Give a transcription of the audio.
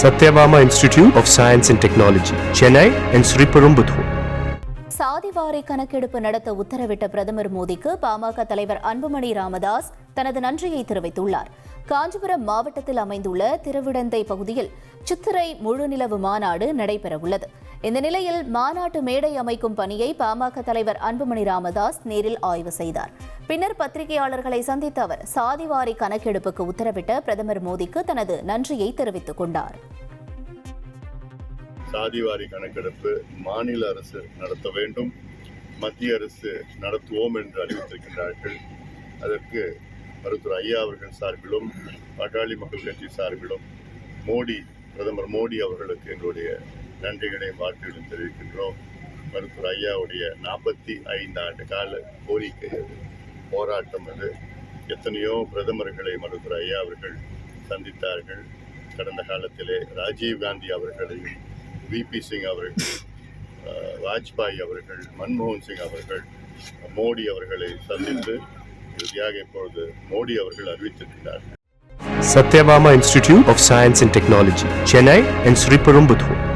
Sathyabama institute of science and technology Chennai and Sriperumbudur சாதிவாரி கணக்கெடுப்பு நடத்த உத்தரவிட்ட பிரதமர் மோடிக்கு பாமக தலைவர் அன்புமணி ராமதாஸ் தனது நன்றியை தெரிவித்துள்ளார். காஞ்சிபுரம் மாவட்டத்தில் அமைந்துள்ள திருவிடந்தை பகுதியில் சித்திரை முழுநிலவு மாநாடு நடைபெறவுள்ளது. இந்த நிலையில் மாநாட்டு மேடை அமைக்கும் பணியை பாமக தலைவர் அன்புமணி ராமதாஸ் நேரில் ஆய்வு செய்தார். பின்னர் பத்திரிகையாளர்களை சந்தித்த அவர் சாதிவாரி கணக்கெடுப்புக்கு உத்தரவிட்ட பிரதமர் மோடிக்கு தனது நன்றியை தெரிவித்துக் கொண்டார். சாதிவாரி கணக்கெடுப்பு மாநில அரசு நடத்த வேண்டும் மத்திய அரசு நடத்துவோம் என்று அறிவித்திருக்கின்றார்கள். அதற்கு மருத்துவர் ஐயா அவர்கள் சார்பிலும் பாட்டாளி மக்கள் கட்சி சார்பிலும் மோடி பிரதமர் மோடி அவர்களுக்கு எங்களுடைய நன்றிகளையும் வாழ்த்துகளையும் தெரிவிக்கின்றோம். மருத்துவர் ஐயாவுடைய நாற்பத்தி ஐந்து ஆண்டு கால கோரிக்கை அது. போராட்டம் அது. எத்தனையோ பிரதமர்களை மருத்துவர் ஐயா அவர்கள் சந்தித்தார்கள். கடந்த காலத்திலே ராஜீவ் காந்தி அவர்களையும் விபி சிங் அவர்கள் வாஜ்பாய் அவர்கள் மன்மோகன் சிங் அவர்கள் மோடி அவர்களை சந்தித்து இறுதியாக இப்பொழுது மோடி அவர்கள் அறிவித்திருக்கிறார்கள். Satyabama Institute of Science and Technology, Chennai and Sriperumbudur.